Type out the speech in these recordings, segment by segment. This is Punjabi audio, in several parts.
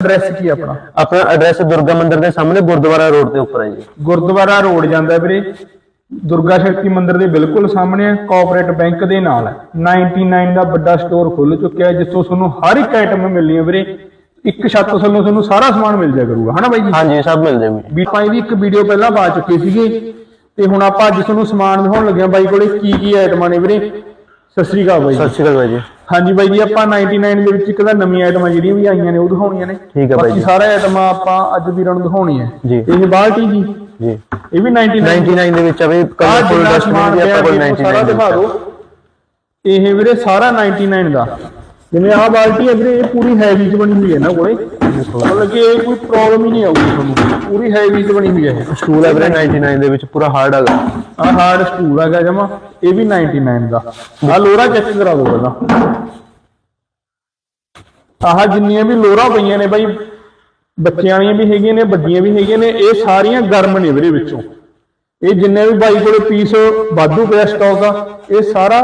ਐਡਰੈਸ ਕੀ ਆਪਣਾ? ਆਪਣਾ ਐਡਰੈਸ ਦੁਰਗਾ ਮੰਦਿਰ ਦੇ ਸਾਹਮਣੇ ਗੁਰਦੁਆਰਾ ਰੋਡ ਦੇ ਉੱਪਰ ਹੈ ਜੀ। ਗੁਰਦੁਆਰਾ ਰੋਡ ਜਾਂਦਾ ਵੀਰੇ। ਦੁਰਗਾ ਸ਼ਕਤੀ ਮੰਦਿਰ ਦੇ ਬਿਲਕੁਲ ਸਾਹਮਣੇ ਹੈ ਕੋਆਪਰੇਟ ਬੈਂਕ ਦੇ ਨਾਲ ਹੈ। 99 ਦਾ ਵੱਡਾ ਸਟੋਰ ਖੁੱਲ ਚੁੱਕਿਆ ਹੈ ਜਿੱਥੋਂ ਤੁਹਾਨੂੰ ਹਰ ਇੱਕ ਆਈਟਮ ਮਿਲਣੀ ਹੈ ਵੀਰੇ। ਇੱਕ ਛੱਤ ਥੱਲੋਂ ਤੁਹਾਨੂੰ ਸਾਰਾ ਸਮਾਨ ਮਿਲ ਜਾਇਆ ਕਰੂਗਾ ਹਨਾ ਬਾਈ ਜੀ? ਹਾਂਜੀ ਸਭ ਮਿਲ ਜਾਊਗੀ ਵੀ ਆਪਾਂ ਇਹਦੀ ਇੱਕ ਵੀਡੀਓ ਪਹਿਲਾਂ ਪਾ ਚੁੱਕੇ ਸੀਗੇ ਤੇ ਹੁਣ ਆਪਾਂ ਅੱਜ ਤੁਹਾਨੂੰ ਸਮਾਨ ਦਿਖਾਉਣ ਲੱਗੇ ਹਾਂ ਬਾਈ ਕੋਲੇ ਕੀ ਕੀ ਆਈਟਮਾਂ ਨੇ ਵੀਰੇ। ਸਤਿ ਸ੍ਰੀ ਅਕਾਲ ਬਾਈ ਜੀ। ਸਤਿ ਸ਼੍ਰੀ ਅਕਾਲ ਬਾਈ ਜੀ। ਹਾਂਜੀ ਬਾਈ ਜੀ ਆਪਾਂ 99 ਦੇ ਵਿੱਚ ਇੱਕ ਤਾਂ ਨਵੀਂ ਆਈਟਮਾਂ ਜਿਹੜੀਆਂ ਵੀ ਆਈਆਂ ਨੇ ਉਹ ਦਿਖਾਉਣੀਆਂ ਨੇ। ਠੀਕ ਹੈ ਬਾਈ ਜੀ। ਸਾਰਾ ਆਈਟਮਾਂ ਆਪਾਂ ਅੱਜ ਵੀਰਾਂ ਨੂੰ ਦਿਖਾਉਣੀ ਹੈ। ਇਹ ਬਾਲਟੀ ਜੀ। ਜੀ। ਇਹ ਵੀ 99 99 ਦੇ ਵਿੱਚ ਆ ਵੀ ਕਲਰਫੁਲ ਡਸਟਬਿਨ ਵੀ ਆਪਾਂ ਕੋਲ ਵੀਰੇ, ਉਹ ਸਾਰਾ 99 ਦੇ ਦਿਖਾ ਦਿਓ। ਇਹ ਵੀਰੇ ਸਾਰਾ 99 ਦਾ। ਜਿਵੇਂ ਆਹ ਬਾਲਟੀ ਹੈ ਵੀਰੇ ਇਹ ਪੂਰੀ ਹੈਵੀ ਚ ਬਣੀ ਹੋਈ ਹੈ ਨਾ ਕੋਲੇ। ਮਤਲਬ ਕਿ ਇਹ ਕੋਈ ਪ੍ਰੋਬਲਮ ਹੀ ਨਹੀਂ ਆਊਗੀ ਤੁਹਾਨੂੰ। ਪੂਰੀ ਹੈਵੀ ਚ ਬਣੀ ਹੋਈ ਹੈ ਇਹ। ਸਟੂਲ ਹੈ ਵੀਰੇ 99 ਦੇ ਵਿੱਚ ਪੂਰਾ ਹਾਰਡ ਹੈਗਾ ਆਹ ਹਾਰਡ ਸਟੂਲ ਹੈਗਾ ਜਮਾ ਇਹ ਵੀ 99 ਦਾ। ਆਹ ਲੋਰਾ ਚੈੱਕ ਕਰਾ ਦੋ ਪਹਿਲਾਂ। ਆਹ ਜਿੰਨੀਆਂ ਵੀ ਲੋਰਾ ਪਈਆਂ ਨੇ ਬਾਈ ਬੱਚਿਆਂ ਵਾਲੀਆਂ ਵੀ ਹੈਗੀਆਂ ਨੇ ਵੱਡੀਆਂ ਵੀ ਹੈਗੀਆਂ ਨੇ ਇਹ ਸਾਰੀਆਂ ਗਰਮ ਨੇ ਵੀਰੇ ਵਿੱਚੋਂ। ਇਹ ਜਿੰਨੇ ਵੀ ਬਾਈ ਕੋਲੇ ਪੀਸ ਵਾਧੂ ਪਿਆ ਸਟਾਕ ਆ ਇਹ ਸਾਰਾ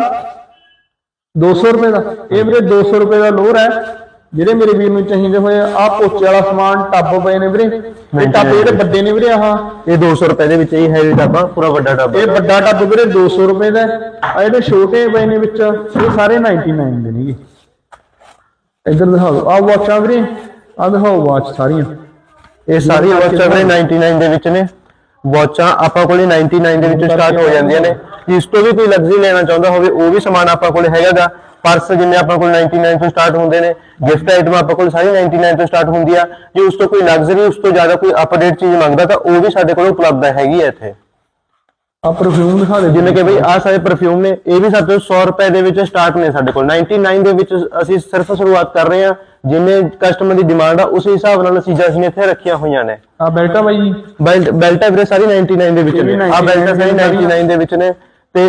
200 ਰੁਪਏ ਦਾ। ਇਹ ਵੀਰੇ 200 ਰੁਪਏ ਦਾ ਲੋਰ ਹੈ। ਜਿਹੜੇ ਮੇਰੇ ਵੀਰ ਨੂੰ ਚਾਹੀਦੇ ਹੋਏ ਆ ਪੋਚੇ ਵਾਲਾ ਸਮਾਨ ਟੱਬ ਪਏ ਨੇ ਵੀਰੇ। ਇਹ ਟੱਬ ਜਿਹੜੇ ਵੱਡੇ ਨੇ ਵੀਰੇ ਆਹ। ਇਹ 200 ਰੁਪਏ ਦੇ ਵਿੱਚ ਇਹ ਹੈਵੀ ਡੱਬਾ ਪੂਰਾ ਵੱਡਾ ਡੱਬਾ ਇਹ ਵੱਡਾ ਟੱਬ ਵੀਰੇ 200 ਰੁਪਏ ਦਾ ਆ ਜਿਹੜੇ ਛੋਟੇ ਪਏ ਨੇ ਵਿੱਚ ਇਹ ਸਾਰੇ 99 ਦੇ ਨੇਗੇ ਇੱਧਰ ਦਿਖਾ ਦਿਓ। ਆ ਵਾਚਾਂ ਵੀਰੇ ਆ ਦਿਖਾਓ ਵਾਚ ਸਾਰੀਆਂ। ਇਹ ਸਾਰੀ ਵਾਚਾਂ ਵੀਰੇ 99 ਦੇ ਵਿੱਚ ਨੇ। ਵਾਚਾਂ ਆਪਾਂ ਕੋਲੇ 99 ਦੇ ਵਿੱਚ ਸਟਾਰਟ ਹੋ ਜਾਂਦੀਆਂ ਨੇ? ਇਸ ਤੋਂ ਵੀ ਕੋਈ ਲਗਜ਼ਰੀ ਲੈਣਾ ਚਾਹੁੰਦਾ ਹੋਵੇ ਉਹ ਵੀ ਸਮਾਨ ਆਪਾਂ ਕੋਲੇ ਹੈਗਾਗਾ ਪਰਸ ਜਿੰਨੇ ਆਪਾਂ ਕੋਲ 99 ਤੋਂ ਸਟਾਰਟ ਹੁੰਦੇ ਨੇ ਗਿਫਟ ਆਈਟਮ ਆਪਾਂ ਕੋਲ ਸਾਰੀ 99 ਤੋਂ ਸਟਾਰਟ ਹੁੰਦੀ ਆ। ਜੇ ਉਸ ਤੋਂ ਕੋਈ ਲਗਜ਼ਰੀ ਉਸ ਤੋਂ ਜ਼ਿਆਦਾ ਕੋਈ ਅਪਡੇਟ ਚੀਜ਼ ਮੰਗਦਾ ਤਾਂ ਉਹ ਵੀ ਸਾਡੇ ਕੋਲ ਉਪਲਬਧ ਹੈਗੀ ਹੈ ਇੱਥੇ। ਆ ਪਰਫਿਊਮ ਦਿਖਾ ਦੇ। ਜਿਵੇਂ ਕਿ ਬਈ ਆਹ ਸਾਰੇ ਪਰਫਿਊਮ ਨੇ ਇਹ ਵੀ ਸਾਡੇ 100 ਰੁਪਏ ਦੇ ਵਿੱਚ ਸਟਾਰਟ ਨੇ ਸਾਡੇ ਕੋਲ। 99 ਦੇ ਵਿੱਚ ਅਸੀਂ ਸਿਰਫ ਸ਼ੁਰੂਆਤ ਕਰ ਰਹੇ ਹਾਂ। ਜਿੰਨੇ ਕਸਟਮਰ ਦੀ ਡਿਮਾਂਡ ਆ ਉਸ ਹਿਸਾਬ ਨਾਲ ਅਸੀਂ ਇੱਥੇ ਰੱਖੀਆਂ ਹੋਈਆਂ ਨੇ। ਆ ਬੈਲਟਾ ਬਾਈ ਜੀ। ਬੈਲਟ ਵੀਰੇ ਸਾਰੀ 99 ਦੇ ਵਿੱਚ ਨੇ। ਆ ਬੈਲਟਾਂ 99 ਸਾਰੀ 99 ਦੇ ਵਿੱਚ ਨੇ। ਤੇ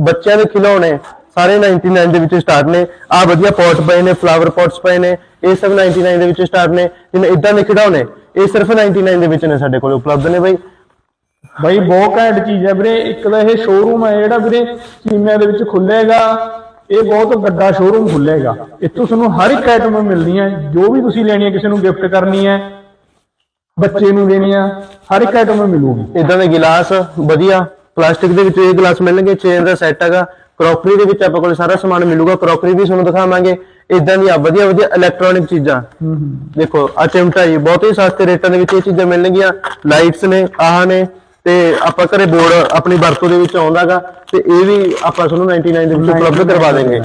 ਬੱਚਿਆਂ ਦੇ ਖਿਡੌਣੇ ਸਾਰੇ 99 ਦੇ ਵਿੱਚ ਸਟਾਰਟ ਨੇ। ਆ ਵਧੀਆ ਪੋਟ ਪਏ ਨੇ ਫਲਾਵਰ ਪੋਟਸ ਪਏ ਨੇ ਇਹ ਸਭ 99 ਦੇ ਵਿੱਚ ਸਟਾਰਟ ਨੇ। ਜਿਵੇਂ ਇਦਾਂ ਦੇ ਖਿਡੌਣੇ ਇਹ ਸਿਰਫ 99 ਦੇ ਵਿੱਚ ਨੇ ਸਾਡੇ ਕੋਲ ਉਪਲਬਧ ਨੇ ਬਈ। ਬਾਈ ਬਹੁਤ ਘੈਂਟ ਚੀਜ਼ ਹੈ ਵੀਰੇ ਇੱਕ ਤਾਂ ਇਹ ਸ਼ੋਰੂਮ ਹੈ ਜਿਹੜਾ ਵੀਰੇ ਚੀਮਿਆਂ ਦੇ ਵਿੱਚ ਖੁੱਲੇਗਾ ਇਹ ਬਹੁਤ ਵੱਡਾ ਸ਼ੋਰੂਮ ਖੁੱਲੇਗਾ ਇੱਥੋਂ ਤੁਹਾਨੂੰ ਹਰ ਇੱਕ ਆਈਟਮ ਮਿਲਣੀ ਹੈ ਜੋ ਵੀ ਤੁਸੀਂ ਲੈਣੀ ਹੈ ਕਿਸੇ ਨੂੰ ਗਿਫਟ ਕਰਨੀ ਹੈ ਬੱਚੇ ਨੂੰ ਦੇਣੀ ਆ ਹਰ ਇੱਕ ਆਈਟਮ ਮਿਲੂਗੀ। ਇਦਾਂ ਦੇ ਗਿਲਾਸ ਵਧੀਆ। ਪਲਾਸਟਿਕ ਦੇ ਵਿੱਚ ਇਹ ਗਿਲਾਸ ਮਿਲਣਗੇ ਚੇਨ ਦਾ ਸੈੱਟ ਹੈਗਾ ਕਰੋਕਰੀ ਦੇ ਵਿੱਚ ਆਪਾਂ ਕੋਲ ਸਾਰਾ ਸਮਾਨ ਮਿਲੂਗਾ ਕਰੋਕਰੀ ਵੀ ਤੁਹਾਨੂੰ ਦਿਖਾਵਾਂਗੇ ਇਦਾਂ ਦੀਆਂ ਵਧੀਆ ਵਧੀਆ ਇਲੈਕਟ੍ਰੋਨਿਕ ਚੀਜ਼ਾਂ। ਦੇਖੋ ਆ ਚਿਮਟਾ ਜੀ ਬਹੁਤ ਹੀ ਸਸਤੇ ਰੇਟਾਂ ਦੇ ਵਿੱਚ ਇਹ ਚੀਜ਼ਾਂ ਮਿਲਣਗੀਆਂ ਲਾਈਟਸ ਨੇ ਆਹ ਨੇ ਤੇ ਆਪਾਂ ਘਰੇ ਬੋਰਡ ਆਪਣੀ ਵਰਤੋਂ ਦੇ ਵਿੱਚ ਆਉਂਦਾਗਾ ਤੇ ਇਹ ਵੀ ਆਪਾਂ ਤੁਹਾਨੂੰ 99 ਦੇ ਵਿੱਚ ਉਪਲਬਧ ਕਰਵਾ ਦੇਂਗੇ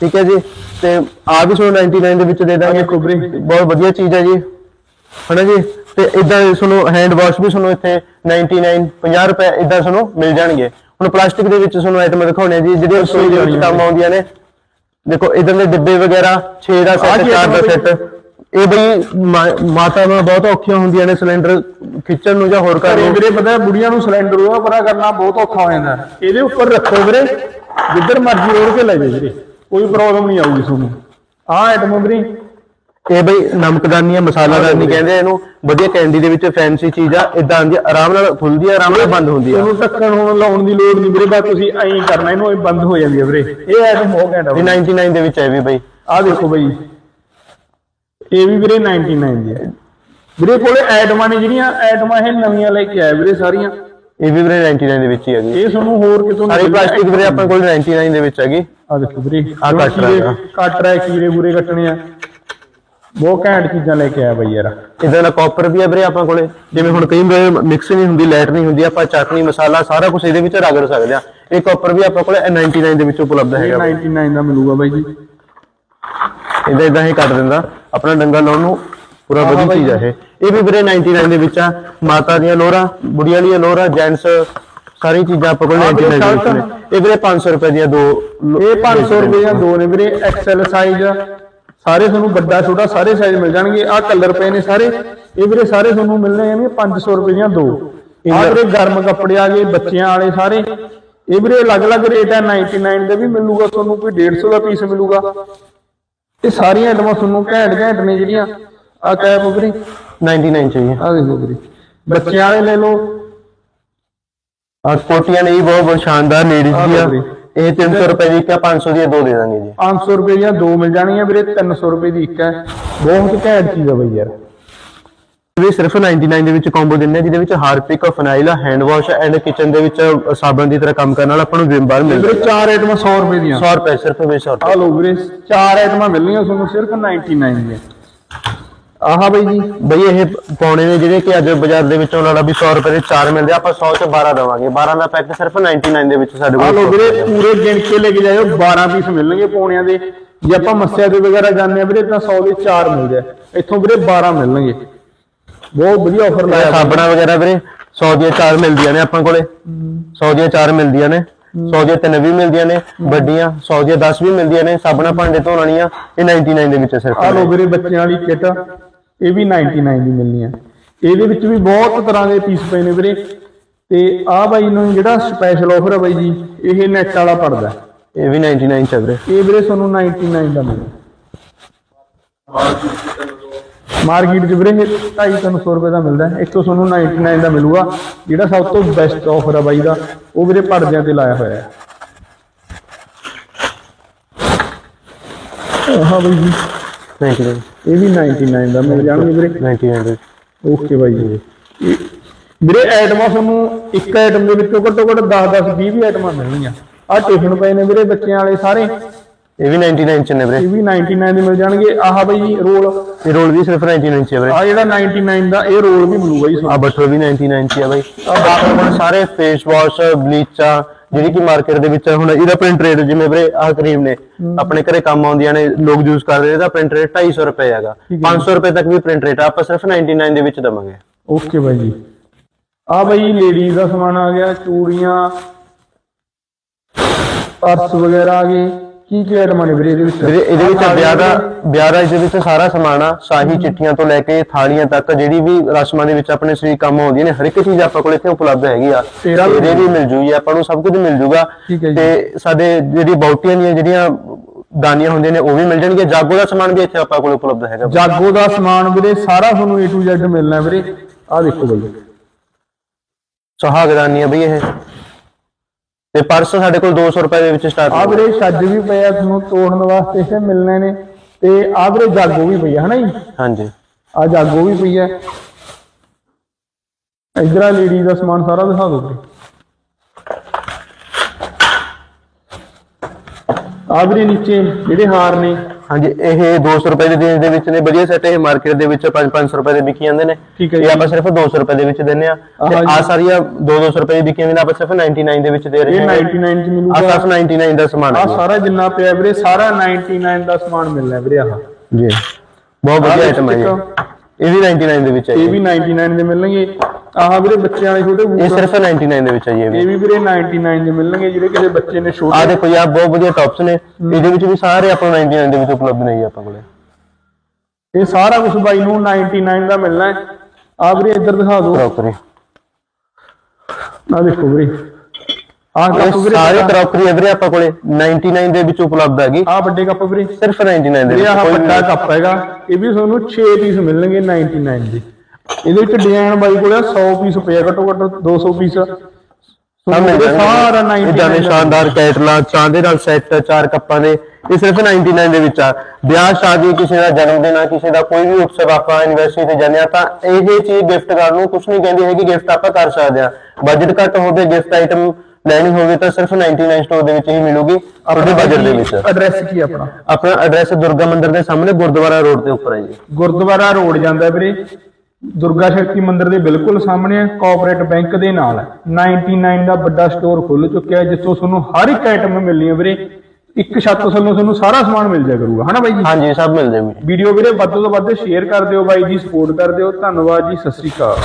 ਠੀਕ ਹੈ ਜੀ? ਤੇ ਆ ਵੀ ਤੁਹਾਨੂੰ 99 ਦੇ ਵਿੱਚ ਦੇ ਦਾਂਗੇ ਕੁਬਰੀ। ਬਹੁਤ ਵਧੀਆ ਚੀਜ਼ ਹੈ ਜੀ। ਹਨਾ ਜੀ? ਤੇ ਇਦਾਂ ਤੁਹਾਨੂੰ ਹੈਂਡ ਵਾਸ਼ ਵੀ ਤੁਹਾਨੂੰ ਇੱਥੇ 99 50 ਰੁਪਏ ਇਦਾਂ ਤੁਹਾਨੂੰ ਮਿਲ ਜਾਣਗੇ। ਹੁਣ ਪਲਾਸਟਿਕ ਦੇ ਵਿੱਚ ਤੁਹਾਨੂੰ ਆਈਟਮਾਂ ਦਿਖਾਉਣੇ ਆ ਜੀ ਜਿਹੜੀਆਂ ਰਸੋਈ ਦੇ ਵਿੱਚ ਕੰਮ ਆਉਂਦੀਆਂ ਨੇ। ਦੇਖੋ ਇਦਾਂ ਦੇ ਡੱਬੇ ਵਗੈਰਾ 6 ਦਾ ਸੈੱਟ ਕੀ 4 ਦਾ ਸੈੱਟ ਇਹ ਬਈ ਮਾ- ਮਾਤਾਵਾਂ ਬਹੁਤ ਔਖੀਆਂ ਹੁੰਦੀਆਂ ਨੇ ਸਿਲੰਡਰ ਖਿੱਚਣ ਨੂੰ ਜਾਂ ਹੋਰ ਕਰਨ ਨੂੰ। ਵੀਰੇ ਪਤਾ ਬੁੜੀਆਂ ਨੂੰ ਸਿਲੰਡਰ ਉਹਦਾ ਪਰਾ ਕਰਨਾ ਬਹੁਤ ਔਖਾ ਹੋ ਜਾਂਦਾ। ਇਹਦੇ ਉੱਪਰ ਰੱਖੋ ਵੀਰੇ ਜਿੱਧਰ ਮਰਜ਼ੀ ਰੋੜ ਕੇ ਲੈ ਜਾਓ ਵੀਰੇ ਕੋਈ ਪ੍ਰੋਬਲਮ ਨਹੀਂ ਆਊਗੀ ਤੁਹਾਨੂੰ। ਆਹ ਆਈਟਮ ਵੀਰੇ। ਇਹ ਬਈ ਨਮਕਦਾਨੀ ਮਸਾਲਾਦਾਨੀ ਕਹਿੰਦੇ ਇਹਨੂੰ। ਵਧੀਆ ਕੈਂਡੀ ਦੇ ਵਿੱਚ ਫੈਂਸੀ ਚੀਜ਼ ਆ ਇਦਾਂ ਦੀ ਆਰਾਮ ਨਾਲ ਖੁੱਲਦੀ ਆ ਆਰਾਮ ਨਾਲ ਬੰਦ ਹੁੰਦੀ ਆ ਤੁਹਾਨੂੰ ਢੱਕਣ ਹੁਣ ਲਾਉਣ ਦੀ ਲੋੜ ਨਹੀਂ ਵੀਰੇ ਬਸ ਤੁਸੀਂ ਐਂ ਕਰਨਾ ਇਹਨੂੰ ਇਹ ਬੰਦ ਹੋ ਜਾਂਦੀ ਹੈ ਵੀਰੇ। ਇਹ ਆਈਟਮ ਬਹੁਤ ਘੈਂਟ ਆ ਇਹ 99 ਦੇ ਵਿੱਚ ਹੈ ਵੀ ਬਈ। ਆਹ ਦੇਖੋ ਬਈ। ਇਹ ਵੀ ਵੀਰੇ 99 ਦੀ ਹੈ ਵੀਰੇ ਕੋਲੇ ਆਈਟਮਾਂ ਨੇ ਜਿਹੜੀਆਂ ਆਈਟਮਾਂ ਇਹ ਨਵੀਆਂ ਲੈ ਕੇ ਆਏ ਵੀਰੇ ਸਾਰੀਆਂ। ਇਹ ਵੀ ਵੀਰੇ 99 ਦੇ ਵਿੱਚ ਹੀ ਹੈਗੀ ਇਹ ਤੁਹਾਨੂੰ ਹੋਰ ਕਿਤੋਂ ਨਹੀਂ ਸਾਰੀ ਪਲਾਸਟਿਕ ਵੀਰੇ ਆਪਣੇ ਕੋਲ 99 ਦੇ ਵਿੱਚ ਹੈਗੀ ਆ ਦੇਖੋ ਵੀਰੇ ਆਹ ਕੱਟ ਕੀੜੇ- ਰਿਹਾ। ਕੱਟ ਰਿਹਾ ਕੀੜੇ ਪੂਰੇ ਕੱਟਣੇ ਆ। ਬਹੁਤ ਘੈਂਟ ਚੀਜ਼ਾਂ ਲੈ ਕੇ ਆਇਆ ਬਈ ਯਾਰ। ਇਦਾਂ ਦਾ ਕਾਪਰ ਵੀ ਹੈ ਵੀਰੇ ਆਪਾਂ ਕੋਲੇ। ਜਿਵੇਂ ਹੁਣ ਕਈ ਵਾਰ ਮਿਕਸ ਨਹੀਂ ਹੁੰਦੀ ਲੈਟ ਨਹੀਂ ਹੁੰਦੀ ਆਪਾਂ ਚਟਨੀ ਮਸਾਲਾ ਸਾਰਾ ਕੁਝ ਇਹਦੇ ਵਿੱਚ ਰਗੜ ਸਕਦੇ ਆ। ਇਹ ਕਾਪਰ ਵੀ ਆਪਾਂ ਕੋਲੇ 99 ਦੇ ਵਿੱਚ ਉਪਲਬਧ ਹੈਗਾ 99 ਦਾ ਮਿਲੂਗਾ ਬਾਈ ਜੀ। ਇਹਦਾ ਇਦਾਂ ਹੀ ਕੱਟ ਦਿੰਦਾ। ਆਪਣਾ ਡੰਗਾ ਲਾਉਣ ਨੂੰ ਪੂਰਾ ਵਧੀਆ। ਚੀਜ਼ ਆ ਇਹ। ਇਹ ਵੀ ਵੀਰੇ 99 ਦੇ ਵਿੱਚ ਆ। ਮਾਤਾ ਦੀਆਂ ਲੋਰਾ ਬੁੜੀਆਂ ਦੀਆਂ ਲੋਰਾ ਜੈਂਟਸ ਸਾਰੀ ਚੀਜ਼ਾਂ ਆਪਾਂ ਕੋਲ ਆਹ ਵੀਰੇ 99 ਦੇ ਵਿੱਚ। ਨੇ। ਇਹ ਵੀਰੇ 500 ਰੁਪਏ ਦੀਆਂ ਦੋ ਇਹ 500 ਰੁਪਏ ਦੀਆਂ ਦੋ ਨੇ ਵੀਰੇ ਐਕਸਲ ਸਾਈਜ਼ ਸਾਰੇ ਤੁਹਾਨੂੰ ਵੱਡਾ ਛੋਟਾ ਸਾਰੇ ਸਾਈਜ਼ ਮਿਲ ਜਾਣਗੇ। ਆਹ ਕਲਰ ਪਏ ਨੇ ਸਾਰੇ। ਇਹ ਵੀਰੇ ਸਾਰੇ ਤੁਹਾਨੂੰ ਮਿਲਣੇ ਆ 500 ਰੁਪਏ ਦੀਆਂ ਦੋ। ਆਹ ਵੀਰੇ ਗਰਮ ਕੱਪੜੇ ਆ ਗਏ ਬੱਚਿਆਂ ਵਾਲੇ ਸਾਰੇ। ਇਹ ਵੀਰੇ ਅਲੱਗ-ਅਲੱਗ ਰੇਟ ਹੈ 99 ਦੇ ਵੀ ਮਿਲੂਗਾ ਤੁਹਾਨੂੰ ਕੋਈ 150 ਦਾ ਪੀਸ ਮਿਲੂਗਾ। ਇਹ ਸਾਰੀਆਂ ਆਈਟਮਾਂ ਤੁਹਾਨੂੰ ਘੈਂਟ ਘੈਂਟ ਨੇ ਜਿਹੜੀਆਂ। ਆ ਕੈਪ ਵੀਰੇ। 99 ਚਾਹੀਏ। ਆ ਦੇਖੋ ਵੀਰੇ। ਬੱਚਿਆਂ ਵਾਲੇ ਲੈ ਲਓ। ਆ ਕੋਟੀਆਂ ਨੇ ਇਹ ਬਹੁਤ ਬਹੁਤ ਸ਼ਾਨਦਾਰ ਲੇਡੀਜ਼ ਦੀਆਂ। ਇਹ 300 ਰੁਪਏ ਦੀ ਇੱਕ ਆ 500 ਦੀਆਂ ਦੋ ਦੇ ਦਾਂਗੇ ਜੀ। 500 ਰੁਪਏ ਦੀਆਂ ਦੋ ਮਿਲ ਜਾਣਗੀਆਂ ਵੀਰੇ 300 ਰੁਪਏ ਦੀ ਇੱਕ ਹੈ। ਬਹੁਤ ਘੈਂਟ ਚੀਜ਼ ਆ ਬਈ ਯਾਰ। ਵੀ ਸਿਰਫ 99 ਦੇ ਵਿੱਚ ਕੰਬੋ ਦਿੰਦੇ ਆ ਜਿਹਦੇ ਵਿੱਚ Harpic phenyl hand wash and kitchen ਦੇ ਵਿੱਚ ਸਾਬਣ ਦੀ ਤਰ੍ਹਾਂ ਕੰਮ ਕਰਨ ਵਾਲਾ ਆਪਾਂ ਨੂੰ ਵਿਮ ਬਾਰ ਮਿਲਦਾ ਵੀਰੇ ਚਾਰ ਆਈਟਮਾਂ 100 ਰੁਪਏ ਦੀਆਂ। 100 ਰੁਪਏ ਸਿਰਫ ਵੀ 100 ਆ ਲਓ ਵੀਰੇ ਚਾਰ ਆਈਟਮਾਂ ਮਿਲਣਗੀਆਂ ਤੁਹਾਨੂੰ ਸਿਰਫ 99 ਦੀਆਂ। ਆਹਾ ਬਈ ਜੀ ਬਈ ਇਹ ਪੌਣੇ ਨੇ ਜਿਹੜੇ ਕਿ ਅੱਜ ਬਾਜ਼ਾਰ ਦੇ ਵਿੱਚੋਂ ਲਾਲਾ ਵੀ 100 ਰੁਪਏ ਦੇ 4 ਮਿਲਦੇ ਆ, ਆਪਾਂ 100 ਚ 12 ਦਵਾਂਗੇ। 12 ਦਾ ਪੈਕ ਸਿਰਫ 99 ਦੇ ਵਿੱਚ ਸਾਡੇ ਆ ਲਓ ਕੋਲ ਵੀਰੇ ਪੂਰੇ ਗਿਣ ਕੇ ਲੈ ਕੇ ਜਾਇਓ 12 ਪੀਸ ਮਿਲਣਗੇ ਪੌਣਿਆਂ ਦੇ। ਜੇ ਆਪਾਂ ਮੱਸਿਆ ਦੇ ਵਗੈਰਾ ਜਾਂਦੇ ਆ ਵੀਰੇ ਤਾਂ 100 ਦੇ 4 ਮਿਲਦੇ ਆ। ਇੱਥੋਂ ਵੀਰੇ 12 ਮਿਲਣਗੇ। ਬਹੁਤ ਵਧੀਆ ਆਫਰ ਲਾਇਆ ਸਾਬਣਾ ਵਗੈਰਾ ਵੀਰੇ 100 ਦੀਆਂ 4 ਮਿਲਦੀਆਂ ਨੇ ਆਪਾਂ ਕੋਲੇ। 100 ਦੀਆਂ 4 ਮਿਲਦੀਆਂ ਨੇ 100 ਦੀਆਂ 3 ਵੀ ਮਿਲਦੀਆਂ ਨੇ ਵੱਡੀਆਂ 100 ਦੀਆਂ 10 ਵੀ ਮਿਲਦੀਆਂ ਨੇ ਸਾਬਣਾ ਭਾਂਡੇ ਧੋਣ ਵਾਲੀਆਂ ਇਹ 99 ਦੇ ਵਿੱਚ ਆ ਸਿਰਫ ਆ ਲਓ ਵੀਰੇ ਬੱਚਿਆਂ ਵਾਲੀ ਕਿੱਟ ਇਹ ਵੀ 99 ਦੀ ਮਿਲਣੀ ਆ। ਇਹਦੇ ਵਿੱਚ ਵੀ ਬਹੁਤ ਤਰ੍ਹਾਂ ਦੇ ਪੀਸ ਪਏ ਨੇ ਵੀਰੇ। ਤੇ ਆ ਬਾਈ ਨੂੰ ਜਿਹੜਾ ਸਪੈਸ਼ਲ ਆਫਰ ਆ ਬਾਈ ਜੀ ਇਹ ਨੈਟ ਵਾਲਾ ਪੜਦਾ ਇਹ ਵੀ 99 ਚ ਆ ਵੀਰੇ। ਇਹ ਵੀਰੇ ਤੁਹਾਨੂੰ 99 ਦਾ ਮਿਲੂ ਮਾਰਕੀਟ 'ਚ ਵੀਰੇ 250 ਰੁਪਏ ਦਾ ਮਿਲਦਾ। ਹੈ। ਇੱਥੋਂ ਤੁਹਾਨੂੰ 99 ਦਾ ਮਿਲੂਗਾ। ਜਿਹੜਾ ਸਭ ਤੋਂ ਬੈਸਟ ਆਫਰ ਆ ਬਾਈ ਦਾ ਉਹ ਵੀਰੇ ਪਰਦਿਆਂ ਤੇ ਲਾਇਆ ਹੋਇਆ। ਹੈ ਹਾਂ ਬਾਈ ਜੀ। 99 ਇਹ ਵੀ 99 ਦਾ ਮਿਲ ਜਾਣਗੇ ਵੀਰੇ। 99 ਦੇ। ਓਕੇ ਬਾਈ ਜੀ। ਵੀਰੇ ਆਈਟਮਾਂ ਤੁਹਾਨੂੰ ਇੱਕ ਆਈਟਮ ਦੇ ਵਿੱਚੋਂ ਘੱਟੋ ਘੱਟ 10 10 20 ਵੀ ਆਈਟਮਾਂ ਮਿਲਣਗੀਆਂ ਆ ਟਿਫਨ ਪਏ ਨੇ ਵੀਰੇ ਬੱਚਿਆਂ ਵਾਲੇ ਸਾਰੇ। ਇਹ ਵੀ 99 ਚ ਨੇ ਵੀਰੇ। ਇਹ ਵੀ 99 ਦੇ ਮਿਲ ਜਾਣਗੇ। ਆਹ ਬਾਈ ਰੋਲ। ਇਹ ਰੋਲ ਵੀ ਸਿਰਫ 99 ਚ ਆ ਵੀਰੇ। ਆ ਜਿਹੜਾ 99 ਦਾ ਇਹ ਰੋਲ ਵੀ ਮਿਲੂਗਾ ਜੀ ਆ ਬਟਰ ਵੀ 99 ਚ ਆ ਬਾਈ। ਕੋਲ ਸਾਰੇ ਫੇਸ ਵਾਸ਼ ਬਲੀਚਾਂ ਜਿਹੜੀ ਕਿ ਮਾਰਕੀਟ ਦੇ ਵਿੱਚ ਹੁਣ ਇਹਦਾ ਪ੍ਰਿੰਟ ਰੇਟ ਜਿਵੇਂ ਵੀਰੇ ਆਹ ਕਰੀਮ ਨੇ ਆਪਣੇ ਘਰੇ ਕੰਮ ਆਉਂਦੀਆਂ ਨੇ ਲੋਕ ਯੂਜ਼ ਕਰਦੇ ਇਹਦਾ ਪ੍ਰਿੰਟ ਰੇਟ 250 ਰੁਪਏ ਹੈਗਾ। 500 ਰੁਪਏ ਤੱਕ ਵੀ ਪ੍ਰਿੰਟ ਰੇਟ ਆਪਾਂ ਸਿਰਫ 99 ਦੇ ਵਿੱਚ ਦਵਾਂਗੇ। ਓਕੇ ਬਾਈ ਜੀ। ਆ ਬਾਈ ਲੇਡੀਜ਼ ਦਾ ਸਮਾਨ ਆ ਗਿਆ ਚੂੜੀਆਂ ਪਰਸ ਵਗੈਰਾ ਆ ਗਏ। ਕੀ ਕੀ ਆਈਟਮਾਂ ਨੇ ਵੀਰੇ ਇਹਦੇ ਵਿੱਚ? ਵੀਰੇ ਇਹਦੇ ਵਿੱਚ ਵਿਆਹ ਦਾ ਵਿਆਹ ਦਾ ਇਹਦੇ ਵਿੱਚ ਸਾਰਾ ਸਮਾਨ ਆ ਸ਼ਾਹੀ ਚਿੱਠੀਆਂ ਤੋਂ ਲੈ ਕੇ ਥਾਲੀਆਂ ਤੱਕ ਜਿਹੜੀ ਵੀ ਰਸਮਾਂ ਦੇ ਵਿੱਚ ਆਪਣੇ ਸਰੀਰ ਕੰਮ ਆਉਂਦੀਆਂ ਨੇ ਹਰ ਇੱਕ ਚੀਜ਼ ਆਪਾਂ ਕੋਲ ਇੱਥੇ ਉਪਲਬਧ ਹੈਗੀ ਆ। ਇਹਦੇ ਵੀ ਮਿਲ ਜੂਗੀ ਆਪਾਂ ਨੂੰ ਸਭ ਕੁਝ ਮਿਲ ਜੂਗਾ। ਤੇ ਸਾਡੇ ਜਿਹੜੀ ਬਾਉਟੀਆਂ ਦੀਆਂ ਜਿਹੜੀਆਂ ਦਾਨੀਆਂ ਹੁੰਦੀਆਂ ਨੇ ਉਹ ਵੀ ਮਿਲ ਜਾਣਗੀਆਂ। ਜਾਗੋ ਦਾ ਸਮਾਨ ਵੀ ਇੱਥੇ ਆਪਾਂ ਕੋਲ ਉਪਲਬਧ ਹੈਗਾ ਜਾਗੋ ਦਾ ਸਮਾਨ ਵੀਰੇ ਸਾਰਾ ਤੁਹਾਨੂੰ A to Z ਮਿਲਣਾ ਵੀਰੇ। ਆ ਦੇਖੋ ਬਾਈ। ਸੁਹਾਗਦਾਨੀਆਂ ਬਈ ਇਹ। ਤੇ ਪਰਸ ਸਾਡੇ ਕੋਲ 200 ਰੁਪਏ ਦੇ ਵਿੱਚ ਸਟਾਰਟ ਆ ਵੀਰੇ ਛੱਜ ਵੀ ਪਏ ਆ ਤੁਹਾਨੂੰ ਤੋੜਨ ਵਾਸਤੇ ਇੱਥੇ ਮਿਲਣੇ ਨੇ ਤੇ ਆ ਵੀਰੇ ਜਾਗੋ ਵੀ ਪਈ ਆ ਹਨਾ ਜੀ? ਹਾਂਜੀ। ਆ ਜਾਗੋ ਵੀ ਪਈ ਹੈ। ਇਧਰ ਆ ਲੇਡੀ ਦਾ ਸਮਾਨ ਸਾਰਾ ਦਿਖਾ ਦਿਓ ਵੀਰੇ ਆ ਵੀਰੇ ਨੀਚੇ ਜਿਹੜੇ ਹਾਰ ਨੇ ਹਾਂਜੀ ਇਹ 200 ਰੁਪਏ ਦੇ ਰੇਂਜ ਦੇ ਵਿੱਚ ਨੇ ਵਧੀਆ ਸੈੱਟ ਇਹ ਮਾਰਕੀਟ ਦੇ ਵਿੱਚ 5-500 ਰੁਪਏ ਦੇ ਵਿਕੀ ਜਾਂਦੇ ਨੇ। ਠੀਕ ਹੈ ਇਹ। ਆਪਾਂ ਸਿਰਫ 200 ਰੁਪਏ ਦੇ ਵਿੱਚ ਦਿੰਨੇ ਆ ਤੇ ਆ ਸਾਰੀਆਂ 2-200 ਰੁਪਏ ਦੀ ਵਿਕੀਆਂ ਨੇ ਆਪਾਂ ਸਿਰਫ 99 ਦੇ ਵਿੱਚ ਦੇ ਰਹੇ ਇਹ ਹਾਂ 99 ਚ ਆ ਮਿਲੂਗਾ ਸਿਰਫ 99 ਦਾ ਸਮਾਨ ਆ ਸਾਰਾ ਜਿੰਨਾ ਪਿਆ ਵੀਰੇ ਸਾਰਾ 99 ਦਾ ਸਮਾਨ ਮਿਲਣਾ ਵੀਰੇ ਆਹ। ਜੀ। ਬਹੁਤ ਵਧੀਆ ਆਈਟਮ ਹੈ ਇਹ ਵੀ 99 ਦੇ ਵਿੱਚ ਹੈ ਇਹ। ਵੀ 99 ਦੇ ਮਿਲਣਗੇ। ਆਹ ਵੀਰੇ ਬੱਚਿਆਂ ਵਾਲੇ ਛੋਟੇ ਇਹ ਸਿਰਫ 99 ਦੇ ਵਿੱਚ ਹੈ ਜੀ ਇਹ ਵੀ। ਇਹ ਵੀ ਵੀਰੇ 99 ਦੇ ਮਿਲਣਗੇ ਜਿਹੜੇ ਕਿਸੇ ਬੱਚੇ ਨੇ ਆ ਛੋਟੇ ਦੇਖੋ ਜੀ ਆ ਬਹੁਤ ਵਧੀਆ ਟੌਪਸ ਨੇ। ਇਹਦੇ ਵਿੱਚ ਵੀ ਸਾਰੇ ਆਪਾਂ ਨੂੰ 99 ਦੇ ਵਿੱਚ ਉਪਲਬਧ ਨੇ ਜੀ ਆਪਾਂ ਕੋਲੇ। ਇਹ ਸਾਰਾ ਕੁਝ ਬਾਈ ਨੂੰ 99 ਦਾ ਮਿਲਣਾ ਹੈ। ਆ ਵੀਰੇ ਇੱਧਰ ਦਿਖਾ ਦਿਓ। ਕਰੋਕਰੀ ਆ ਦੇਖੋ ਵੀਰੇ। ਆਹ ਕੱਪ ਇਹ ਵੀਰੇ ਸਾਰੇ ਕਰੋਕਰੀ ਵੀਰੇ ਆਪਾਂ ਕੋਲੇ। 99 ਦੇ ਵਿੱਚ ਉਪਲਬਧ ਹੈਗੀ। ਆ ਵੱਡੇ ਕੱਪ ਵੀਰੇ। ਸਿਰਫ 99 ਦੇ ਇਹ ਵਿੱਚ ਆਹ ਕੋਈ ਵੱਡਾ ਕੱਪ ਹੈਗਾ। ਇਹ ਵੀ ਤੁਹਾਨੂੰ 6 ਪੀਸ ਮਿਲਣਗੇ 99 ਦੇ। ਇਹਦੇ ਵਿੱਚ ਡਿਜ਼ਾਈਨ ਬਾਈ ਕੋਲ 100 ਪੀਸ ਪਿਆ ਘੱਟੋ ਘੱਟ 200 ਪੀਸ ਸਾਰਾ ਜਾਣਗੇ ਇਦਾਂ ਦੇ 99 ਸ਼ਾਨਦਾਰ ਕੈਟਲਾਂ ਚਾਂਦੇ ਨਾਲ ਸੈੱਟ ਚਾਰ ਕੱਪਾਂ ਦੇ ਇਹ ਸਿਰਫ 99 ਦੇ ਵਿੱਚ ਆ। ਵਿਆਹ ਸ਼ਾਦੀ ਕਿਸੇ ਦਾ ਜਨਮ ਦਿਨ ਆ ਕਿਸੇ ਦਾ ਕੋਈ ਵੀ ਉਤਸਵ ਆਪਾਂ ਐਨਵਰਸਰੀ ਤੇ ਜਾਂਦੇ ਆ ਤਾਂ ਇਹ ਚੀਜ਼ ਗਿਫਟ ਕਰਨ ਨੂੰ ਕੁਝ ਨਹੀਂ ਕਹਿੰਦੀ ਹੈਗੀ ਗਿਫਟ ਆਪਾਂ ਕਰ ਸਕਦੇ ਆ। ਬਜਟ ਘੱਟ ਹੋਵੇ ਗਿਫਟ ਆਈਟਮ ਲੈਣੀ ਹੋਵੇ ਤਾਂ ਸਿਰਫ 99 ਸਟੋਰ ਦੇ ਵਿੱਚ ਹੀ ਮਿਲੂਗੀ ਆਪਣੇ ਬਜਟ ਦੇ ਵਿੱਚ। ਐਡਰੈਸ ਕੀ ਆਪਣਾ? ਆਪਣਾ ਐਡਰੈਸ ਦੁਰਗਾ ਮੰਦਿਰ ਦੇ ਸਾਹਮਣੇ ਗੁਰਦੁਆਰਾ ਰੋਡ ਦੇ ਉੱਪਰ ਹੈ ਜੀ। ਗੁਰਦੁਆਰਾ ਰੋਡ ਜਾਂਦਾ ਵੀਰੇ। ਦੁਰਗਾ ਸ਼ਕਤੀ ਮੰਦਿਰ ਦੇ ਬਿਲਕੁਲ ਸਾਹਮਣੇ ਹੈ ਕੋਆਪਰੇਟ ਬੈਂਕ ਦੇ ਨਾਲ ਹੈ। 99 ਦਾ ਵੱਡਾ ਸਟੋਰ ਖੁੱਲ ਚੁੱਕਿਆ ਹੈ ਜਿੱਥੋਂ ਤੁਹਾਨੂੰ ਹਰ ਇੱਕ ਆਈਟਮ ਮਿਲਣੀ ਹੈ ਵੀਰੇ। ਇੱਕ ਛੱਤ ਥੱਲੋਂ ਤੁਹਾਨੂੰ ਸਾਰਾ ਸਮਾਨ ਮਿਲ ਜਾਇਆ ਕਰੂਗਾ ਹਨਾ ਬਾਈ ਜੀ? ਹਾਂਜੀ ਸਭ ਮਿਲ ਜਾਊਗੀ ਵੀਡੀਓ ਵੀਰੇ ਵੱਧ ਤੋਂ ਵੱਧ ਸ਼ੇਅਰ ਕਰ ਦਿਓ ਬਾਈ ਜੀ ਸਪੋਰਟ ਕਰ ਦਿਓ। ਧੰਨਵਾਦ ਜੀ ਸਤਿ ਸ੍ਰੀ ਅਕਾਲ।